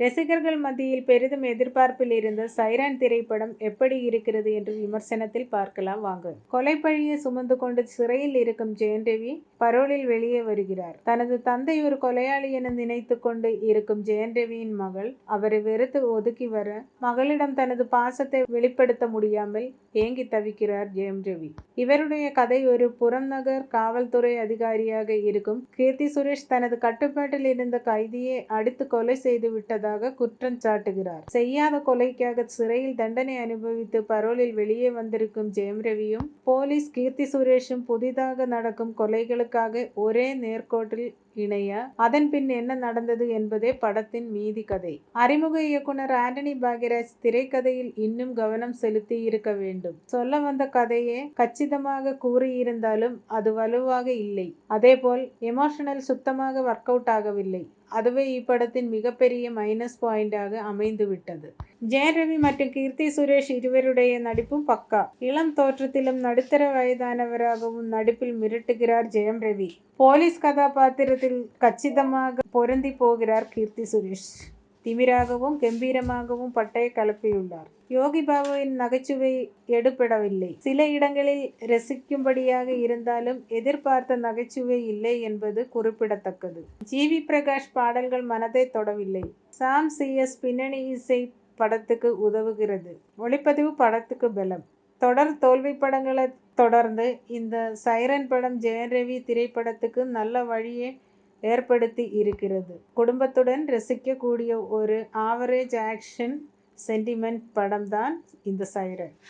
ரசிகர்கள் மத்தியில் பெரிதும் எதிர்பார்ப்பில் இருந்த சைரன் திரைப்படம் எப்படி இருக்கிறது என்று விமர்சனத்தில் பார்க்கலாம் வாங்க. கொலைப்பழியை சுமந்து கொண்டு சிறையில் இருக்கும் ஜெயன் ரவி பரோலில் வெளியே வருகிறார். தனது தந்தை ஒரு கொலையாளி என நினைத்து கொண்டு இருக்கும் ஜெயன் ரவியின் மகள் அவரை வெறுத்து ஒதுக்கி வர மகளிடம் தனது பாசத்தை வெளிப்படுத்த முடியாமல் ஏங்கி தவிக்கிறார் ஜெயம் ரவி இவருடைய கதை ஒரு புறநகர் காவல்துறை அதிகாரியாக இருக்கும் கீர்த்தி சுரேஷ் தனது கட்டுப்பாட்டில் இருந்த கைதியை அடித்து கொலை செய்து விட்டதாக குற்றம் சாட்டுகிறார். செய்யாத கொலைக்காக சிறையில் தண்டனை அனுபவித்து பரோலில் வெளியே வந்திருக்கும் ஜெயம் ரவியும் போலீஸ் கீர்த்தி சுரேஷும் புதிதாக நடக்கும் கொலைகளுக்காக ஒரே நேர்கோட்டில் இணைய அதன் பின் என்ன நடந்தது என்பதே படத்தின் மீதி கதை. அறிமுக இயக்குனர் ஆண்டனி பாகிராஜ் திரைக்கதையில் இன்னும் கவனம் செலுத்தி இருக்க வேண்டும். சொல்ல வந்த கதையே கச்சிதமாக கூறியிருந்தாலும் அது வலுவாக இல்லை. அதேபோல் எமோஷனல் சுத்தமாக ஒர்க் அவுட் ஆகவில்லை. அதுவே இப்படத்தின் மிகப்பெரிய மைனஸ் பாயிண்டாக அமைந்துவிட்டது. ஜெயன் ரவி மற்றும் கீர்த்தி சுரேஷ் இருவருடைய நடிப்பும் பக்கா. இளம் தோற்றத்திலும் நடுத்தர வயதானவராகவும் நடிப்பில் மிரட்டுகிறார் ஜெயம் ரவி போலீஸ் கதாபாத்திரத்தில் கச்சிதமாக பொருந்தி போகிறார் கீர்த்தி சுரேஷ். திமிராகவும் கம்பீரமாகவும் பட்டைய கலப்பியுள்ளார். யோகி பாபுவின் நகைச்சுவை எடுபடவில்லை. சில இடங்களில் ரசிக்கும்படியாக இருந்தாலும் எதிர்பார்த்த நகைச்சுவை இல்லை என்பது குறிப்பிடத்தக்கது. ஜி. வி. பிரகாஷ் பாடல்கள் மனதை தொடவில்லை. சாம் சி. எஸ். பின்னணி இசை படத்துக்கு உதவுகிறது. ஒளிப்பதிவு படத்துக்கு பலம். தொடர் தோல்வி படங்களை தொடர்ந்து இந்த சைரன் படம் ஜெயன் ரவி திரைப்படத்துக்கு நல்ல வழியை ஏற்படுத்தி இருக்கிறது. குடும்பத்துடன் ரசிக்கக்கூடிய ஒரு ஆவரேஜ் ஆக்ஷன் சென்டிமெண்ட் படம் தான் இந்த சைரன்.